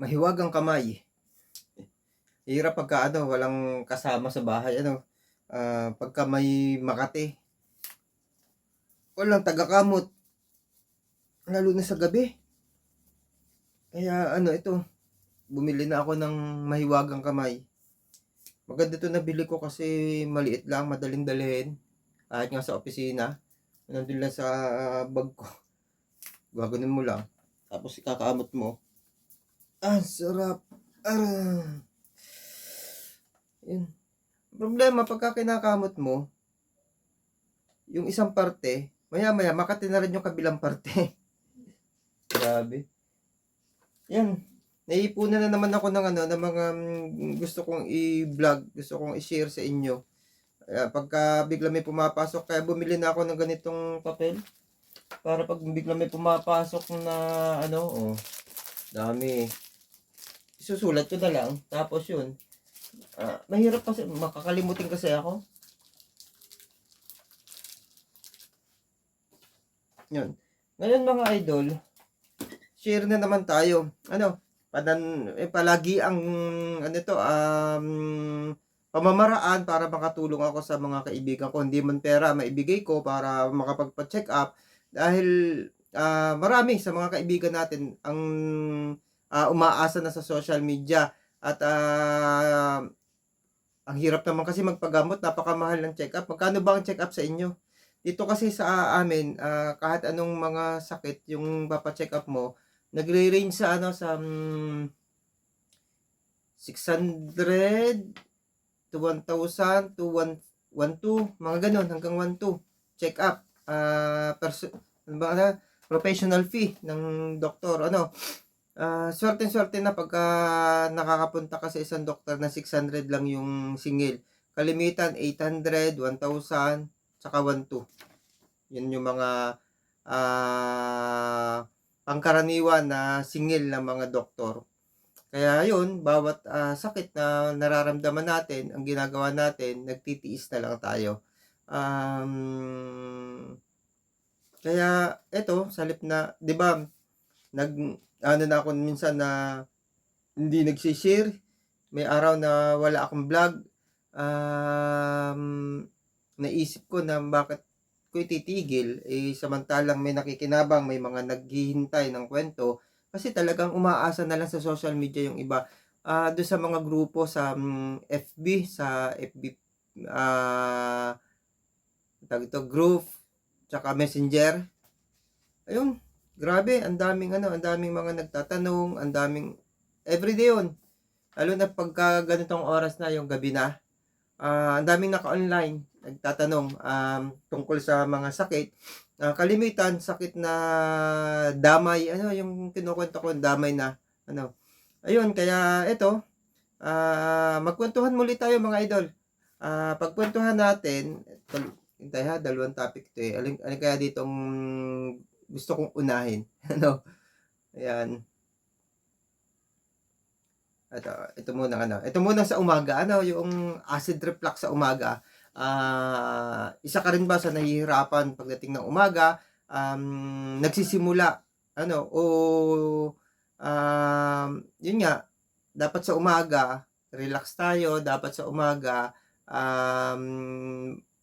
mahiwagang kamay. Hirap pagka ano, walang kasama sa bahay. Ano, ah, pagka may makati. Walang tagakamot. Lalo na sa gabi. Kaya ano ito, bumili na ako ng mahiwagang kamay. Maganda to nabili ko kasi maliit lang, madaling dalhin. Kahit nga sa opisina. Nandun lang sa bag ko. Gaganon mo lang. Tapos ikakaamot mo. Ah, sarap. Ah. Yun. Problema, pagka kinakamot mo, yung isang parte, maya-maya, makati na rin yung kabilang parte. Grabe. Yan. Naiipunan na naman ako ng ano, ng mga mm, gusto kong i-vlog, gusto kong i-share sa inyo. Kaya pagka bigla may pumapasok, kaya bumili na ako ng ganitong papel. Para pag bigla may pumapasok na ano, oh, dami. Isusulat ko na lang. Tapos yun. Ah, mahirap kasi, makakalimutin kasi ako. Yun. Ngayon mga idol, share na naman tayo. Ano, padan, eh, palagi ang, ano to, um, pamamaraan para makatulong ako sa mga kaibigan ko. Hindi man pera maibigay ko para makapagpa-check up. Dahil, ah, marami sa mga kaibigan natin ang ah, umaasa na sa social media. At, ah, ang hirap naman kasi magpagamot, napakamahal ng check-up. Magkano ba ang check-up sa inyo? Dito kasi sa amin, ah, kahit anong mga sakit yung papa-check up mo, nagre-range sa ano sa mm, 600 to 1,000 to 1 1,2, mga ganun hanggang 1,2 check up. Ah, perso- ano ba na professional fee ng doktor ano. Ah, swerte-swerte na pagka nakakapunta ka sa isang doktor na 600 lang yung singil. Kalimitan 800, 1,000, tsaka 1,2. Yun yung mga ah pangkaraniwan na singil ng mga doktor. Kaya yun, bawat ah, sakit na nararamdaman natin, ang ginagawa natin, nagtitiis na lang tayo. Um, kaya eto, salip na, 'di ba? Nag ano na ako minsan na hindi nagsi-share. May araw na wala akong vlog. Um, naisip ko na bakit ko ititigil eh samantalang may nakikinabang, may mga naghihintay ng kwento kasi talagang umaasa na lang sa social media yung iba. Ah, doon sa mga grupo sa mm, FB, sa FB ah tawag ito, group, tsaka messenger. Ayun, grabe, ang daming ano, ang daming mga nagtatanong, ang daming everyday yun. Lalo na pagka ganitong oras na, yung gabi na, ah ang daming naka-online, nagtatanong um, tungkol sa mga sakit. Ah, kalimitan, sakit na damay, ano, yung kinukwento ko, damay na, ano. Ayun, kaya ito, ah magkwentuhan muli tayo mga idol. Ah, pagkwentuhan natin, hintay ha, dalawang topic to eh. Alin, alin kaya ditong gusto kong unahin. ano? Ayan. Ito, ito muna ano. Ito muna sa umaga, ano, yung acid reflux sa umaga. Ah, isa ka rin ba sa nahihirapan pagdating ng umaga? Um, nagsisimula ano o um, yun nga, dapat sa umaga relax tayo, dapat sa umaga um,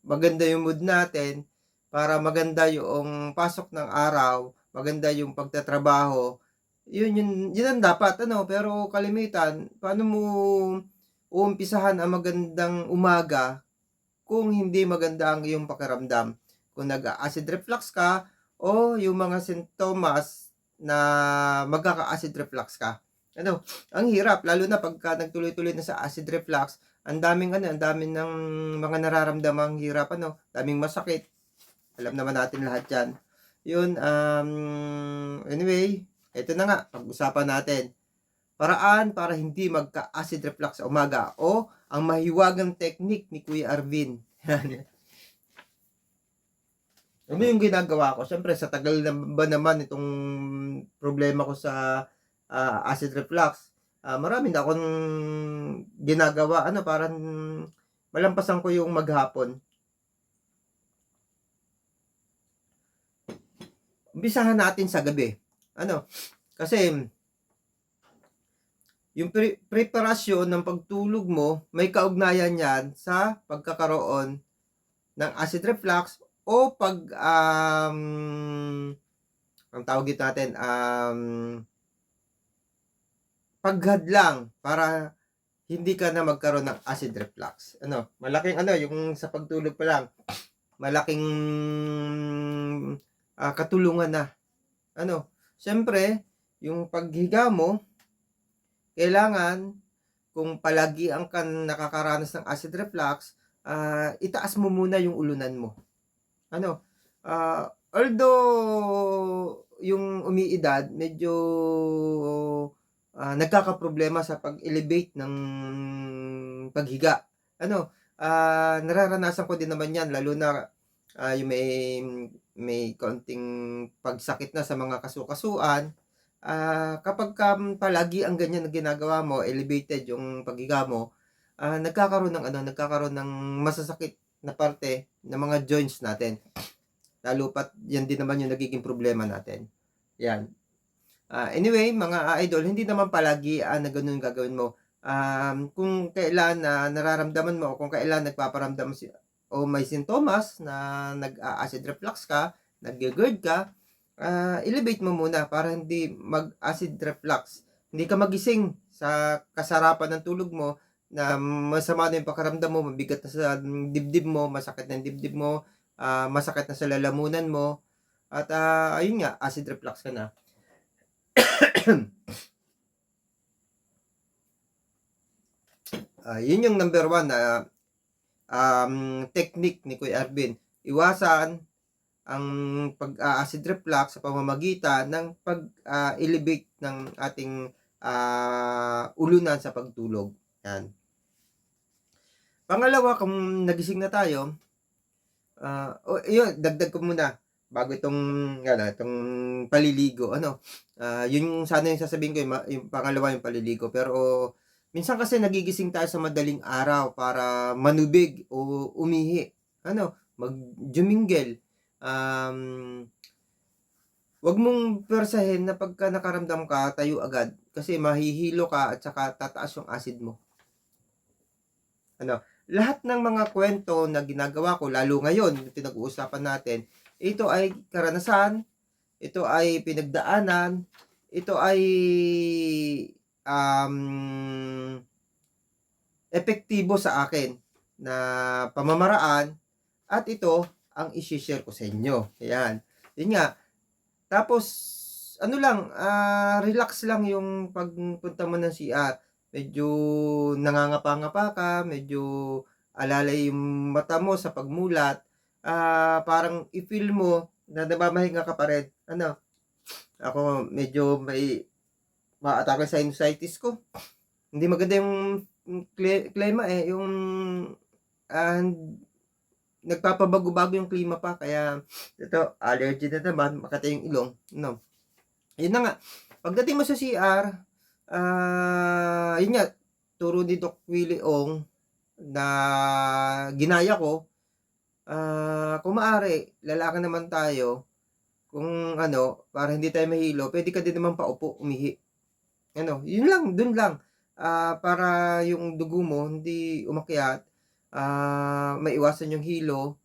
maganda yung mood natin para maganda yung pasok ng araw, maganda yung pagtatrabaho. Yun yun, yun ang dapat ano, pero kalimitan, paano mo uumpisahan ang magandang umaga kung hindi maganda ang iyong pakiramdam? Kung nag-acid reflux ka o yung mga sintomas na magkaka-acid reflux ka. Ano, ang hirap lalo na pagka nagtuloy-tuloy na sa acid reflux, ang daming ano, ang daming ng mga nararamdamang hirap ano, daming masakit. Alam naman natin lahat 'yan. 'Yun um anyway, ito na nga pag-usapan natin. Paraan para hindi magka-acid reflux sa umaga o ang mahiwagang technique ni Kuya Arvin. Ano yung ginagawa ko? Siyempre, sa tagal na ba naman itong problema ko sa ah, acid reflux, ah, marami na akong ginagawa. Ano, parang malampasan ko yung maghapon. Umpisahan natin sa gabi. Ano, kasi yung pre- preparasyon ng pagtulog mo, may kaugnayan yan sa pagkakaroon ng acid reflux o pag, um, ang tawag dito natin, um, paghadlang para hindi ka na magkaroon ng acid reflux. Ano, malaking ano, yung sa pagtulog pa lang, malaking ah, katulungan na. Ano, syempre, yung paghiga mo, kailangan, kung palagi ang kan nakakaranas ng acid reflux, ah, itaas mo muna yung ulunan mo. Ano, ah, although yung umiidad, medyo ah, nagkakaproblema sa pag-elevate ng paghiga. Ano, ah, nararanasan ko din naman yan, lalo na ah, yung may, may konting pagsakit na sa mga kasukasuan, ah, kapag ka palagi ang ganyan na ginagawa mo, elevated yung paghiga mo, ah, nagkakaroon ng ano, nagkakaroon ng masasakit na parte ng mga joints natin. Lalo pat yan din naman yung nagiging problema natin. Yan. Ah, anyway, mga idol, hindi naman palagi ah, na ganun gagawin mo. Um, kung kailan na nararamdaman mo o kung kailan nagpaparamdam si o may sintomas na nag-acid reflux ka, nag-GERD ka, ah, elevate mo muna para hindi mag-acid reflux. Hindi ka magising sa kasarapan ng tulog mo na masama na yung pakaramdam mo, mabigat na sa dibdib mo, masakit na yung dibdib mo, ah, masakit na sa lalamunan mo, at ah, ayun nga, acid reflux ka na. Ah, yun yung number one na um, technique ni Kuya Arvin. Iwasan ang pag-acid reflux sa pamamagitan ng pag-elevate ng ating ah, ulunan sa pagtulog. Yan. Pangalawa, kung nagising na tayo, ah, oh, yun, dagdag ko muna bago itong, ano, itong paliligo. Ano, ah, yun yung sana yung sasabihin ko, yung, yung pangalawa yung paliligo. Pero, minsan kasi nagigising tayo sa madaling araw para manubig o umihi. Ano, mag-jumingle. Um, wag mong persahin na pagka nakaramdam ka, tayo agad. Kasi mahihilo ka at saka tataas yung acid mo. Ano, lahat ng mga kwento na ginagawa ko, lalo ngayon, pinag-uusapan natin, ito ay karanasan, ito ay pinagdaanan, ito ay um, epektibo sa akin na pamamaraan at ito ang isi-share ko sa inyo. Ayan. Yun nga. Tapos, ano lang, ah, relax lang yung pagpunta mo ng CR. Medyo nangangapa-ngapa ka, medyo alalay yung mata mo sa pagmulat. Ah, parang i-feel mo na namamahinga ka pa rin. Ano? Ako medyo may maatake sa sinusitis ko. Hindi maganda yung kli- klima eh, yung ah, nagpapabago-bago yung klima pa kaya ito allergy na naman makati yung ilong no yun na nga pagdating mo sa CR ah yun nga turo ni Doc Willie Ong na ginaya ko ah kung maaari lalaki naman tayo kung ano para hindi tayo mahilo pwede ka din naman paupo umihi ano yun lang dun lang ah para yung dugo mo hindi umakyat ah maiwasan yung hilo.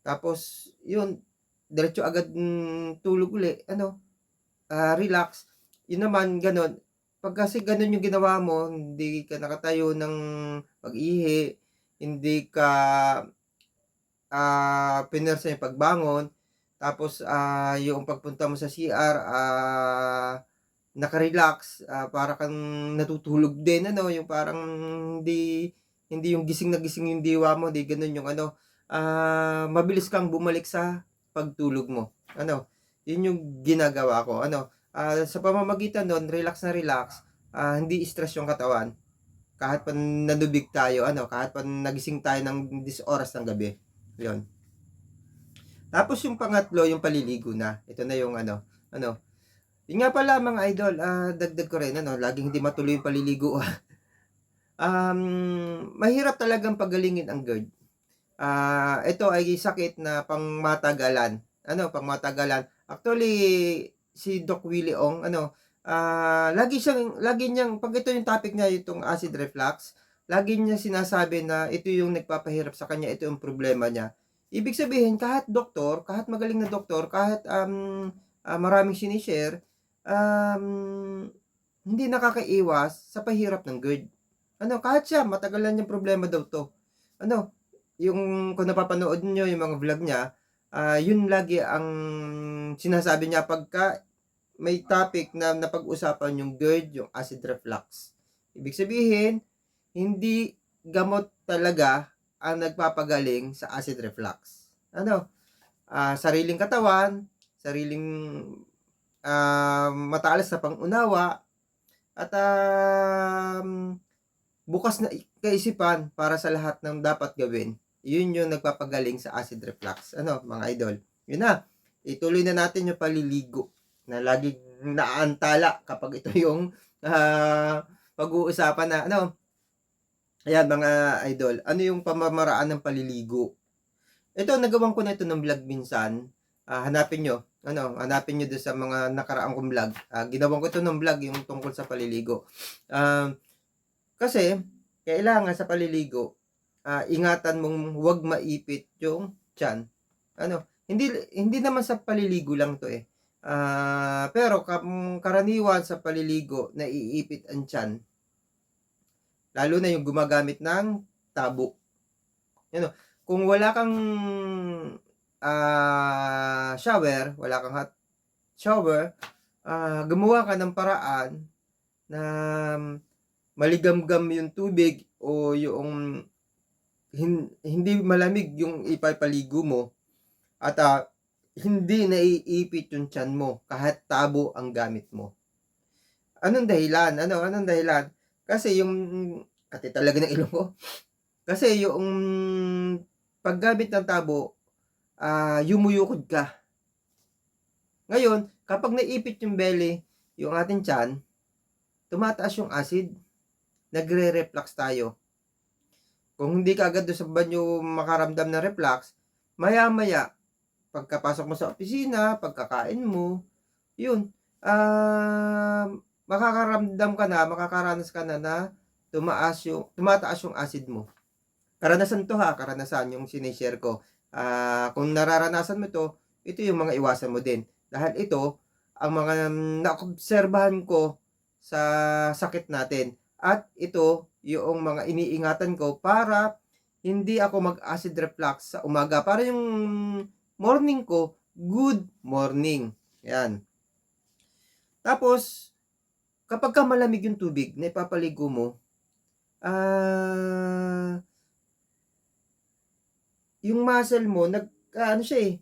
Tapos, yun, diretso agad mm, tulog uli. Ano, ah, relax. Yun naman, ganun. Pag kasi ganun yung ginawa mo, hindi ka nakatayo ng pag-ihi, hindi ka ah pinersa yung pagbangon, tapos ah yung pagpunta mo sa CR, ah naka-relax, ah, para kang natutulog din, ano, yung parang hindi hindi yung gising na gising yung diwa mo, di ganun yung ano, ah mabilis kang bumalik sa pagtulog mo. Ano, yun yung ginagawa ko. Ano, ah, sa pamamagitan doon, relax na relax, ah, hindi stress yung katawan. Kahit pa nadubig tayo, ano, kahit pa nagising tayo ng 10 oras ng gabi. Yun. Tapos yung pangatlo, yung paliligo na. Ito na yung ano, ano. Yun nga pala mga idol, ah, dagdag ko rin, ano, laging hindi matuloy yung paliligo. um, mahirap talagang pagalingin ang GERD. Ah, ito ay sakit na pangmatagalan. Ano, pangmatagalan. Actually, si Doc Willie Ong, ano, ah, lagi siyang lagi niyang 'pag ito yung topic niya, itong acid reflux, lagi niya sinasabi na ito yung nagpapahirap sa kanya, ito yung problema niya. Ibig sabihin kahit doktor, kahit magaling na doktor, kahit, um, ah, maraming sini-share, um, hindi nakakaiwas sa pahirap ng GERD. Ano, kahit siya matagal na niyang problema daw 'to. Ano, yung kung napapanood niyo yung mga vlog niya, ah, yun lagi ang sinasabi niya pagka may topic na napag-usapan yung GERD, yung acid reflux. Ibig sabihin, hindi gamot talaga ang nagpapagaling sa acid reflux. Ano, ah, sariling katawan, sariling ah, matalas na pangunawa, at um, bukas na kaisipan para sa lahat ng dapat gawin. Yun yung nagpapagaling sa acid reflux. Ano, mga idol? Yun na. Ituloy na natin yung paliligo na lagi naantala kapag ito yung ah, pag-uusapan na ano. Ayan mga idol, ano yung pamamaraan ng paliligo? Ito, nagawan ko na ito ng vlog minsan. Ah, hanapin nyo. Ano, hanapin nyo doon sa mga nakaraang kong vlog. Ah, ginawan ko ito ng vlog yung tungkol sa paliligo. Um, kasi, kailangan sa paliligo, ah, ingatan mong huwag maipit yung tiyan. Ano, hindi hindi naman sa paliligo lang to eh. Ah, pero karaniwan sa paliligo naiipit ang tiyan. Lalo na yung gumagamit ng tabo. Ano, kung wala kang ah, shower, wala kang hot shower, ah, gumawa ka ng paraan na maligamgam yung tubig o yung hin- hindi malamig yung ipapaligo mo at ah, hindi naiipit yung tiyan mo kahit tabo ang gamit mo. Anong dahilan? Ano? Anong dahilan? Kasi yung ate talaga ng ilong ko. Kasi yung paggamit ng tabo, ah yumuyukod ka. Ngayon, kapag naipit yung belly, yung ating tiyan, tumataas yung acid. Nagre-reflux tayo. Kung hindi ka agad doon sa banyo makaramdam ng reflux, maya-maya, pagkapasok mo sa opisina, pagkakain mo, yun, ah makakaramdam ka na, makakaranas ka na na tumaas yung, tumataas yung acid mo. Karanasan to ha, karanasan yung sinishare ko. Ah, kung nararanasan mo to, ito yung mga iwasan mo din. Dahil ito, ang mga naobserbahan ko sa sakit natin. At ito, yung mga iniingatan ko para hindi ako mag-acid reflux sa umaga. Para yung morning ko, good morning. Yan. Tapos, kapag ka malamig yung tubig na ipapaligo mo, ah, yung muscle mo, nag, ano siya eh,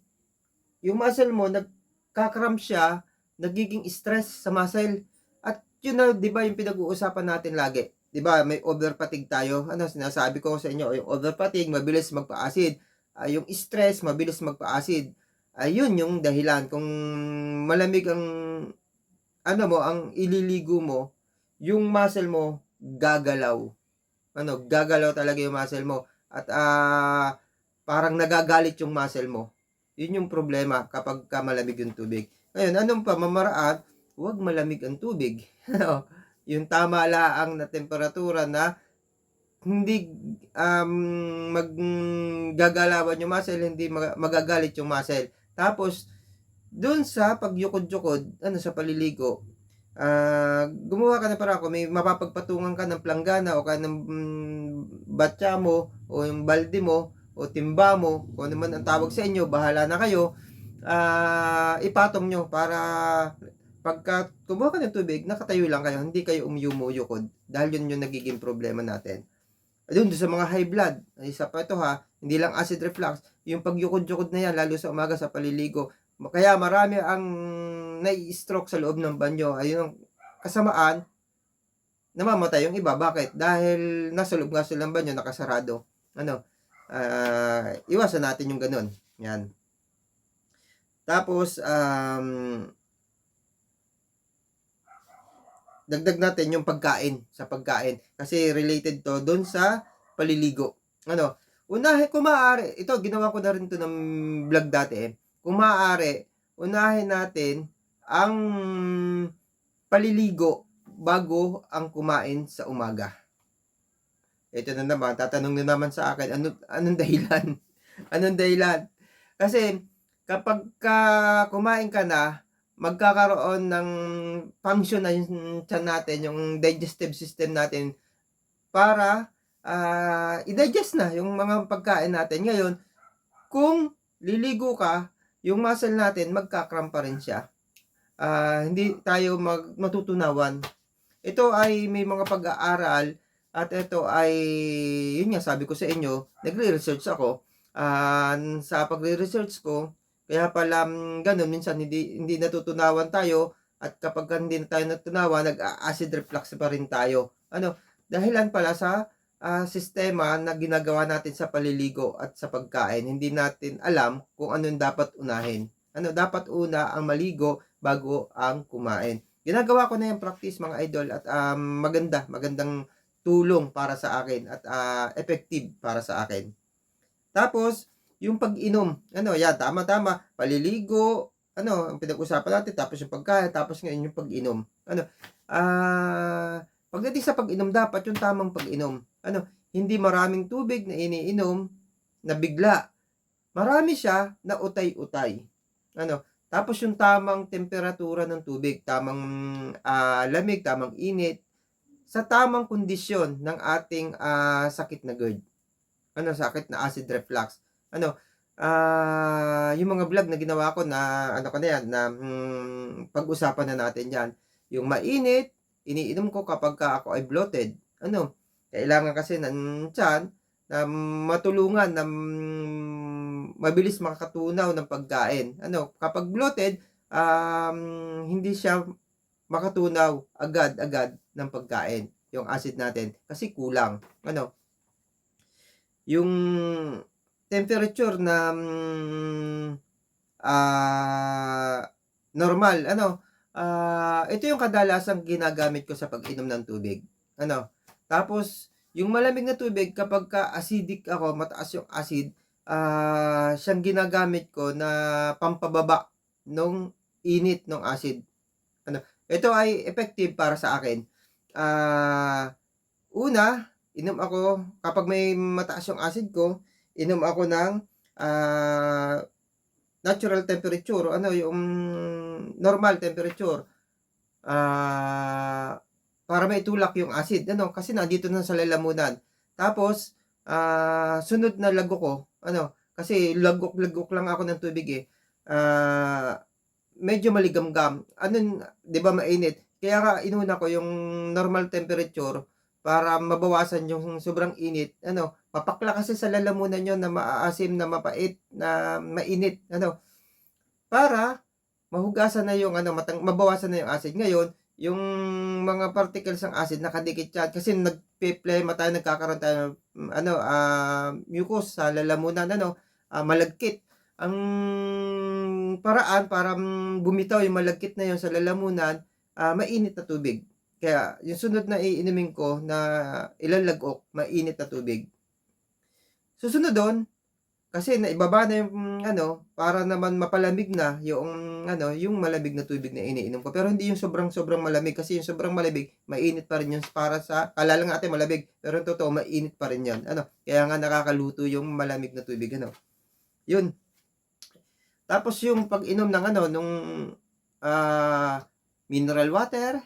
yung muscle mo, nagkakram siya, nagiging stress sa muscle. At yun na, di ba, yung pinag-uusapan natin lagi. Di ba, may over fatigue tayo. Ano, sinasabi ko sa inyo, yung over fatigue, mabilis magpa-acid. Ah, yung stress, mabilis magpa-acid. Ayun yung dahilan. Kung malamig ang, ano mo, ang ililigo mo, yung muscle mo, gagalaw. Ano, gagalaw talaga yung muscle mo. At, ah, parang nagagalit yung muscle mo. Yun yung problema kapag ka malamig yung tubig. Ngayon, anong pamamaraan? Huwag malamig ang tubig. Yung tama laang na temperatura na hindi um, maggagalawan yung muscle, hindi mag- magagalit yung muscle. Tapos, doon sa pagyukod-yukod, ano sa paliligo, ah gumawa ka na para kung may mapapagpatungan ka ng planggana o ka ng mm, batya mo o yung balde mo o timba mo, kung ano man ang tawag sa inyo, bahala na kayo, ah ipatong nyo para pagka kumuha ka ng tubig, nakatayo lang kayo, hindi kayo umyumuyukod dahil yun yung nagiging problema natin. Doon sa mga high blood, isa pa ito ha, hindi lang acid reflux, yung pagyukod-yukod na yan, lalo sa umaga sa paliligo, kaya marami ang nai-stroke sa loob ng banyo, ayun ang kasamaan, namamatay yung iba. Bakit? Dahil nasa loob nga sila banyo, nakasarado. Ano? Ah iwasan natin yung ganun. Yan. Tapos, um, dagdag natin yung pagkain sa pagkain. Kasi related to doon sa paliligo. Ano? Unahin, kung maaari, ito, ginawa ko na rin to ng vlog dati eh. Kung maaari, unahin natin ang paliligo bago ang kumain sa umaga. Ito na naman, tatanong na naman sa akin, ano, anong dahilan? anong dahilan? Kasi kapag ka kumain ka na, magkakaroon ng function na yung natin, yung digestive system natin para ah, i-digest na yung mga pagkain natin. Ngayon, kung liligo ka, yung muscle natin magkakramp pa rin siya. Ah, hindi tayo mag matutunawan. Ito ay may mga pag-aaral at ito ay yun nga sabi ko sa inyo, nagre-research ako. Ah, sa pagre-research ko, kaya pala mm, ganun minsan hindi hindi natutunawan tayo at kapag hindi na tayo natutunawan, nag-acid reflux pa rin tayo. Ano? Dahilan pala sa ah, sistema na ginagawa natin sa paliligo at sa pagkain. Hindi natin alam kung anong dapat unahin. Ano, dapat una ang maligo bago ang kumain. Ginagawa ko na yung practice mga idol at um, maganda, magandang tulong para sa akin at ah, effective para sa akin. Tapos, yung pag-inom, ano, yan, tama-tama, paliligo, ano, ang pinag-usapan natin, tapos yung pagkain, tapos ngayon yung pag-inom. Ano, ah, pagdating sa pag-inom, dapat yung tamang pag-inom. Ano, hindi maraming tubig na iniinom na bigla. Marami siya na utay-utay. Ano, tapos yung tamang temperatura ng tubig, tamang ah, lamig, tamang init, sa tamang kondisyon ng ating ah, sakit na GERD. Ano, sakit na acid reflux. Ano, ah, yung mga vlog na ginawa ko na ano ko na yan, na mm, pag-usapan na natin yan. Yung mainit, iniinom ko kapag ka ako ay bloated. Ano, kailangan kasi ng tiyan na matulungan na mm, mabilis makakatunaw ng pagkain. Ano, kapag bloated, um, hindi siya makatunaw agad-agad ng pagkain yung acid natin kasi kulang. Ano? Yung temperature na mm, ah, normal, ano? Ah, ito yung kadalasang ginagamit ko sa pag-inom ng tubig. Ano? Tapos yung malamig na tubig kapag ka acidic ako, mataas yung acid, ah, siyang ginagamit ko na pampababa nung init ng acid. Ito ay effective para sa akin. Ah, una, inom ako kapag may mataas yung acid ko, inom ako ng ah, natural temperature, ano yung normal temperature. Ah, para maitulak yung acid, ano, kasi nandito na sa lalamunan. Tapos ah, sunod na lago ko, ano, kasi lagok-lagok lang ako ng tubig eh. Ah, medyo maligamgam. Ano, 'di ba mainit? Kaya nga inuna ko yung normal temperature para mabawasan yung sobrang init. Ano, papakla kasi sa lalamunan yon na maaasim, na mapait, na mainit, ano. Para mahugasan na yung ano, matang, mabawasan na yung acid. Ngayon, yung mga particles ng acid nakadikit yan kasi nagpe-plema tayo, nagkakaroon tayo ng ano, ah, mucus sa lalamunan, ano, ah, malagkit. Ang paraan para mm, bumitaw yung malagkit na yon sa lalamunan, ah, mainit na tubig. Kaya yung sunod na iinumin ko na ilang lagok, mainit na tubig. Susunod doon, kasi naibaba na yung ano, para naman mapalamig na yung ano, yung malamig na tubig na iniinom ko. Pero hindi yung sobrang sobrang malamig kasi yung sobrang malamig, mainit pa rin yun para sa kala lang natin malamig, pero totoo mainit pa rin yan. Ano? Kaya nga nakakaluto yung malamig na tubig ano. Yun. Tapos yung pag-inom ng ano nung ah, mineral water,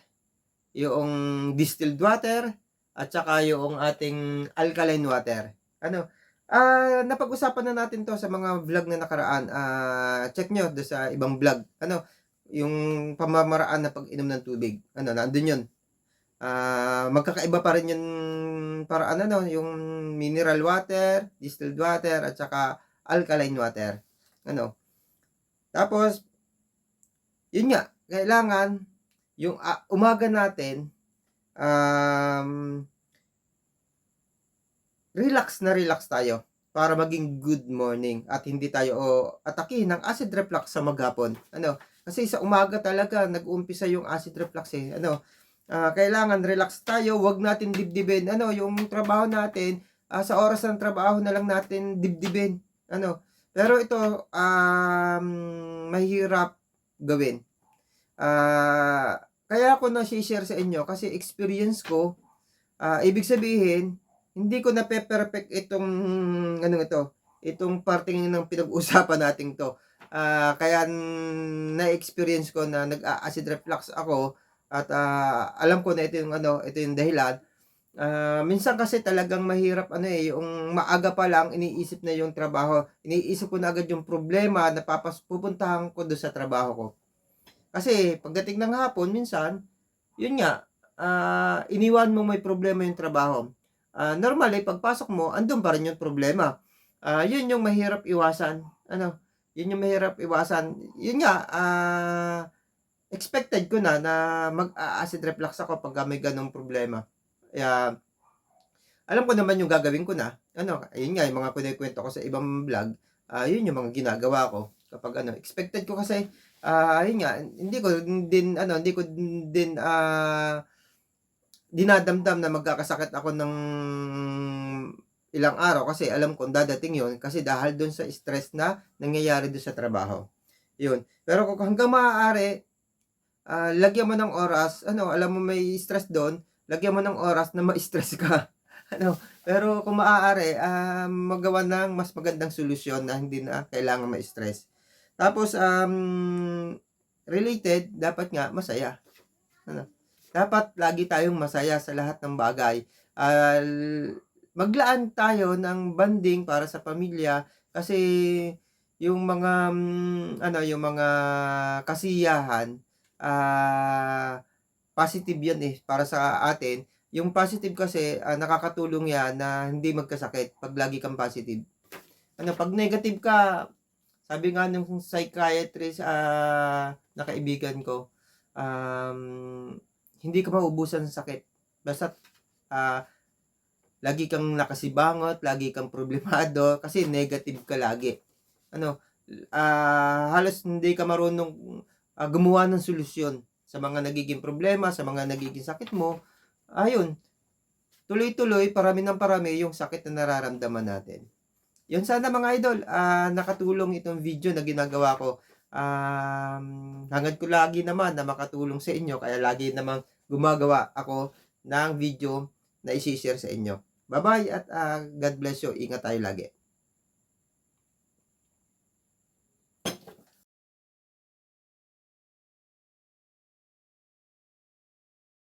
yung distilled water, at saka yung ating alkaline water. Ano? Ah, napag-usapan na natin 'to sa mga vlog na nakaraan. Ah, check nyo do sa ibang vlog. Ano, yung pamamaraan na pag-inom ng tubig. Ano, nandoon 'yun. Ah, magkakaiba pa rin yung paraan ano, yung mineral water, distilled water, at saka alkaline water. Ano? Tapos, yun nga, kailangan yung ah, umaga natin um, relax na relax tayo para maging good morning at hindi tayo o atakihin ng acid reflux sa maghapon. Ano? Kasi sa umaga talaga nag-uumpisa yung acid reflux eh. Ano? ah, kailangan relax tayo, wag natin dibdibin. Ano, yung trabaho natin, ah, sa oras ng trabaho na lang natin dibdibin. Ano? Pero ito um, mahirap gawin. Ah, kaya ako na-share sa inyo kasi experience ko, ah, ibig sabihin, hindi ko na perfect itong ano ito, itong parting ng pinag-uusapan natin to. Ah, kaya na-experience ko na nag-acid reflux ako at ah, alam ko na ito yung ano, ito yung dahilan. Ah, minsan kasi talagang mahirap ano eh, yung maaga pa lang iniisip na yung trabaho. Iniisip ko na agad yung problema na papas pupuntahan ko doon sa trabaho ko. Kasi pagdating ng hapon minsan, yun nga, ah, iniwan mo may problema yung trabaho. Ah, normally pagpasok mo, andun pa rin yung problema. Ah, yun yung mahirap iwasan. Ano? Yun yung mahirap iwasan. Yun nga, ah, expected ko na na mag-acid reflux ako pag may ganong problema. Kaya, alam ko naman yung gagawin ko na. Ano, ayun nga, yung mga kunikwento ko sa ibang vlog, ah, yun yung mga ginagawa ko. Kapag ano, expected ko kasi, ah, ayun nga, hindi ko din, ano, hindi ko din, ah, dinadamdam na magkakasakit ako ng ilang araw kasi alam kong dadating yon kasi dahil doon sa stress na nangyayari doon sa trabaho. Yun. Pero kung hanggang maaari, ah, lagyan mo ng oras, ano, alam mo may stress doon, lagyan mo ng oras na ma-stress ka. ano, pero kung maaari, ah, magawa ng mas magandang solusyon na hindi na kailangan ma-stress. Tapos, um, related, dapat nga masaya. Ano, dapat lagi tayong masaya sa lahat ng bagay. Ah, maglaan tayo ng banding para sa pamilya kasi yung mga mm, ano yung mga kasiyahan ah positive yan eh para sa atin. Yung positive kasi ah, nakakatulong yan na hindi magkasakit pag lagi kang positive. Ano pag negative ka sabi nga ng psychiatrist ah na kaibigan ko um, hindi ka maubusan ng sakit. Basta ah lagi kang nakasibangot, lagi kang problemado kasi negative ka lagi. Ano, ah halos hindi ka marunong ah, gumawa ng solusyon sa mga nagiging problema, sa mga nagiging sakit mo. Ayun, tuloy-tuloy, parami ng parami yung sakit na nararamdaman natin. Yun sana mga idol, ah, nakatulong itong video na ginagawa ko. Um, hangad ko lagi naman na makatulong sa inyo, kaya lagi namang gumagawa ako ng video na isi-share sa inyo. Bye-bye at ah, God bless you. Ingat tayo lagi.